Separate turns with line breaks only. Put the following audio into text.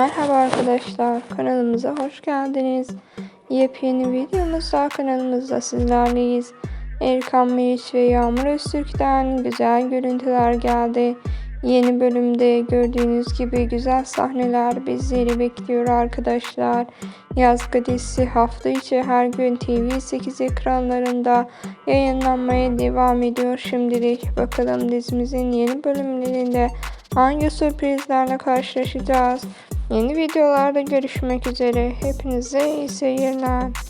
Merhaba arkadaşlar, kanalımıza hoş geldiniz. Yepyeni videomuzda kanalımızda sizlerleyiz. Erkan Meriç ve Yağmur Öztürk'ten güzel görüntüler geldi. Yeni bölümde gördüğünüz gibi güzel sahneler bizleri bekliyor arkadaşlar. Yazgı dizisi hafta içi her gün TV8 ekranlarında yayınlanmaya devam ediyor şimdilik. Bakalım dizimizin yeni bölümlerinde hangi sürprizlerle karşılaşacağız? Yeni videolarda görüşmek üzere. Hepinize iyi seyirler.